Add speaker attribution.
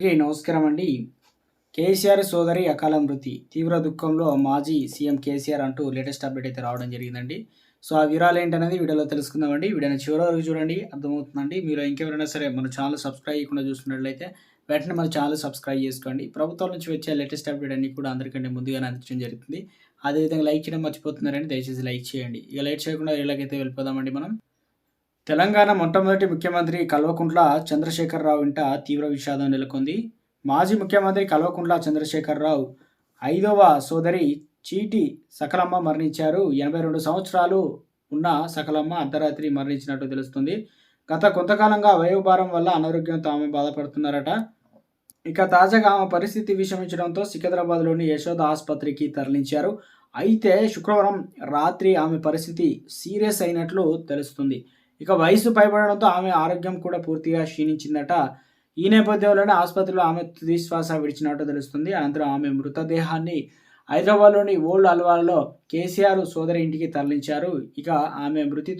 Speaker 1: నమస్కారం అండి. కేసీఆర్ సోదరి అకాల మృతి తీవ్ర దుఃఖంలో మాజీ సీఎం కేసీఆర్ అంటూ లేటెస్ట్ అప్డేట్ అయితే రావడం జరిగిందండి. సో ఆ వివరాలు ఏంటనేది వీడియోలో తెలుసుకుందామండి వీడియోని చివరి వరకు చూడండి అర్థమవుతుందండి. మీరు ఇంకెవరైనా సరే మన ఛానల్ సబ్స్క్రైబ్ చేయకుండా చూస్తున్నట్లయితే వెంటనే మన ఛానల్ సబ్స్క్రైబ్ చేసుకోండి. ప్రభుత్వం నుంచి వచ్చే లేటెస్ట్ అప్డేట్ అన్ని కూడా అందరికంటే ముందుగానే అందించడం జరుగుతుంది. అదేవిధంగా లైక్ చేయడం మర్చిపోతున్నారని దయచేసి లైక్ చేయండి. ఇక లైట్ చేయకుండా ఇలాగైతే వెళ్ళిపోదామండి మనం. తెలంగాణ మొట్టమొదటి ముఖ్యమంత్రి కల్వకుంట్ల చంద్రశేఖరరావు ఇంట తీవ్ర విషాదం నెలకొంది. మాజీ ముఖ్యమంత్రి కల్వకుంట్ల చంద్రశేఖరరావు ఐదవ సోదరి చీటి సకలమ్మ మరణించారు. ఎనభై రెండు సంవత్సరాలు ఉన్న సకలమ్మ అర్ధరాత్రి మరణించినట్టు తెలుస్తుంది. గత కొంతకాలంగా వయోభారం వల్ల అనారోగ్యంతో ఆమె బాధపడుతున్నారట. ఇక తాజాగా ఆమె పరిస్థితి విషమించడంతో సికింద్రాబాద్లోని యశోద ఆసుపత్రికి తరలించారు. అయితే శుక్రవారం రాత్రి ఆమె పరిస్థితి సీరియస్ అయినట్లు తెలుస్తుంది. ఇక వయసు పైబడడంతో ఆమె ఆరోగ్యం కూడా పూర్తిగా క్షీణించిందట. ఈ నేపథ్యంలోనే ఆసుపత్రిలో ఆమె తుది శ్వాస విడిచినట్టు తెలుస్తుంది. అనంతరం ఆమె మృతదేహాన్ని హైదరాబాద్లోని ఓల్డ్ అల్వాల్లో కేసీఆర్ సోదరి ఇంటికి తరలించారు. ఇక ఆమె మృతితో